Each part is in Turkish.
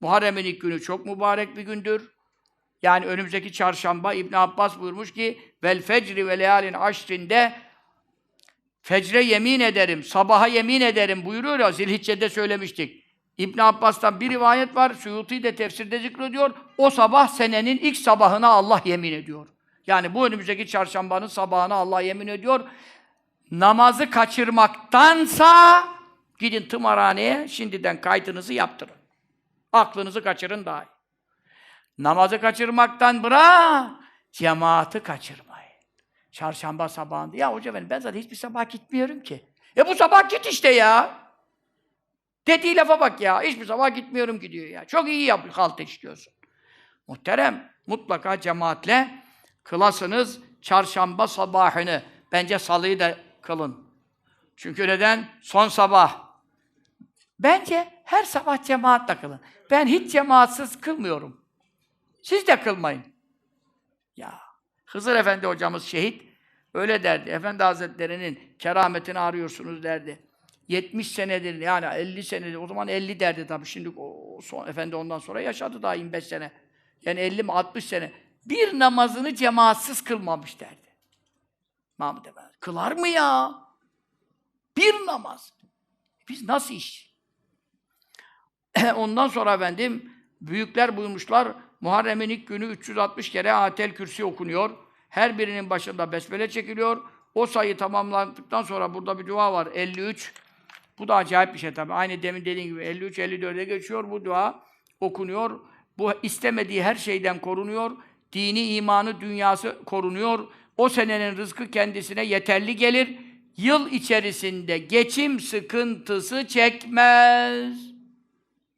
Muharrem'in ilk günü çok mübarek bir gündür. Yani önümüzdeki çarşamba İbn Abbas buyurmuş ki vel fecri ve leyalin aşrinde fecre yemin ederim, sabaha yemin ederim buyuruyor ya Zilhicce'de söylemiştik. İbn Abbas'tan bir rivayet var. Suyuti de tefsirde zikrediyor. O sabah senenin ilk sabahına Allah yemin ediyor. Yani bu önümüzdeki çarşambanın sabahına Allah yemin ediyor. Namazı kaçırmaktansa gidin tımarhaneye şimdiden kaydınızı yaptırın. Aklınızı kaçırın daha iyi. Namazı kaçırmaktan bırak, cemaati kaçırmayın. Çarşamba sabahında. Ya hoca benim ben zaten hiçbir sabah gitmiyorum ki. E bu sabah git işte ya. Dediği lafa bak ya. Hiçbir sabah gitmiyorum ki diyor ya. Çok iyi yap, halt işliyorsun. Muhterem, mutlaka cemaatle kılasınız çarşamba sabahını. Bence salıyı da kılın. Çünkü neden? Son sabah. Bence her sabah cemaatle kılın. Ben hiç cemaatsiz kılmıyorum. Siz de kılmayın. Ya Hızır Efendi hocamız şehit öyle derdi. Efendi Hazretleri'nin kerametini arıyorsunuz derdi. 70 senedir yani 50 senedir o zaman 50 derdi tabii şimdi o, son, efendi ondan sonra yaşadı daha 25 sene. Yani 50 mi 60 sene. Bir namazını cemaatsiz kılmamış derdi. Mahmud Efendi. Kılar mı ya? Bir namaz. Biz nasıl iş? Ondan sonra efendim büyükler buyurmuşlar Muharrem'in ilk günü 360 kere Atel Kürsi okunuyor. Her birinin başında besmele çekiliyor. O sayı tamamlandıktan sonra burada bir dua var 53. Bu da acayip bir şey tabii. Aynı demin dediğim gibi 53 54'e geçiyor bu dua okunuyor. Bu istemediği her şeyden korunuyor. Dini, imanı, dünyası korunuyor. O senenin rızkı kendisine yeterli gelir. Yıl içerisinde geçim sıkıntısı çekmez.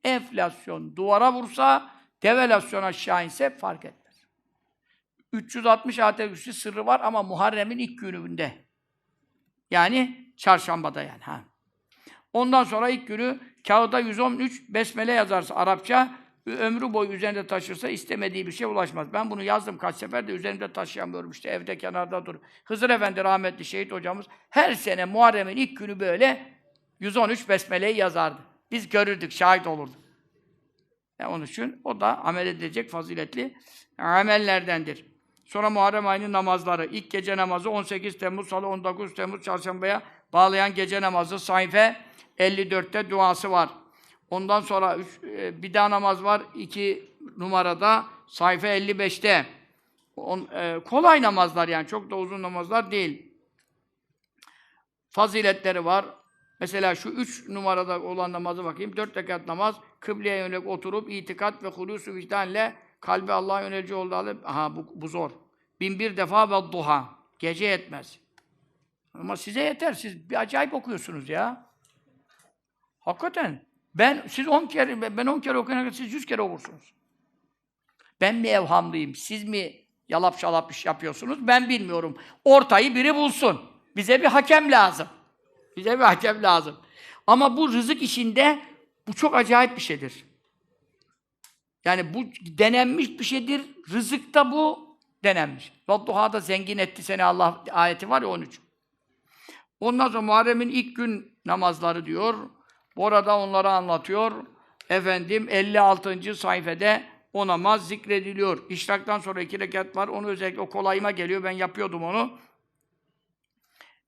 Enflasyon duvara vursa, devalüasyon aşağı inse fark etmez. 360 ayet güçlü sırrı var ama Muharrem'in ilk gününde. Yani çarşambada yani. Ha. Ondan sonra ilk günü kağıda 113 besmele yazarsa Arapça, ömrü boyu üzerinde taşırsa istemediği bir şey ulaşmaz. Ben bunu yazdım kaç sefer de üzerimde taşıyamıyorum işte evde kenarda dur. Hızır Efendi rahmetli şehit hocamız her sene Muharrem'in ilk günü böyle 113 besmeleyi yazardı. Biz görürdük, şahit olurduk. E onun için o da amel edilecek faziletli amellerdendir. Sonra Muharrem ayının namazları. İlk gece namazı 18 Temmuz Salı 19 Temmuz Çarşamba'ya bağlayan gece namazı sayfa 54'te duası var. Ondan sonra üç, e, bir daha namaz var. 2 numarada sayfa 55'te. On, e, kolay namazlar yani çok da uzun namazlar değil. Faziletleri var. Mesela şu üç numarada olan namazı bakayım. Dört rekat namaz, kıbleye yönelik oturup itikat ve hulusu vicdanle kalbi Allah'a yönelici olduğu alıp, aha bu, bu zor. Bin bir defa ve duha. Gece yetmez. Ama size yeter. Siz bir acayip okuyorsunuz ya. Hakikaten. Ben, siz on kere, ben on kere okuyana siz yüz kere okursunuz. Ben mi evhamlıyım? Siz mi yalap şalap iş yapıyorsunuz? Ben bilmiyorum. Ortayı biri bulsun. Bize bir hakem lazım. Bize bir hakem lazım. Ama bu rızık işinde bu çok acayip bir şeydir. Yani bu denenmiş bir şeydir. Rızıkta bu denenmiş. Vadduha'da zengin etti seni Allah ayeti var ya 13. Ondan sonra Muharrem'in ilk gün namazları diyor. Bu arada onları anlatıyor. Efendim 56. sayfede o namaz zikrediliyor. İşraktan sonra iki rekat var. Onu özellikle o kolayıma geliyor. Ben yapıyordum onu.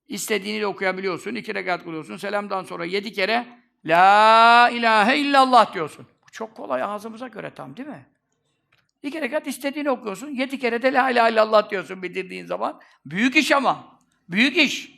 İstediğini okuyabiliyorsun. iki rekat kılıyorsun. Selamdan sonra yedi kere La ilahe illallah diyorsun. Bu çok kolay ağzımıza göre tam değil mi? İki rekat istediğini okuyorsun. Yedi kere de La ilahe illallah diyorsun bitirdiğin zaman. Büyük iş ama. Büyük iş.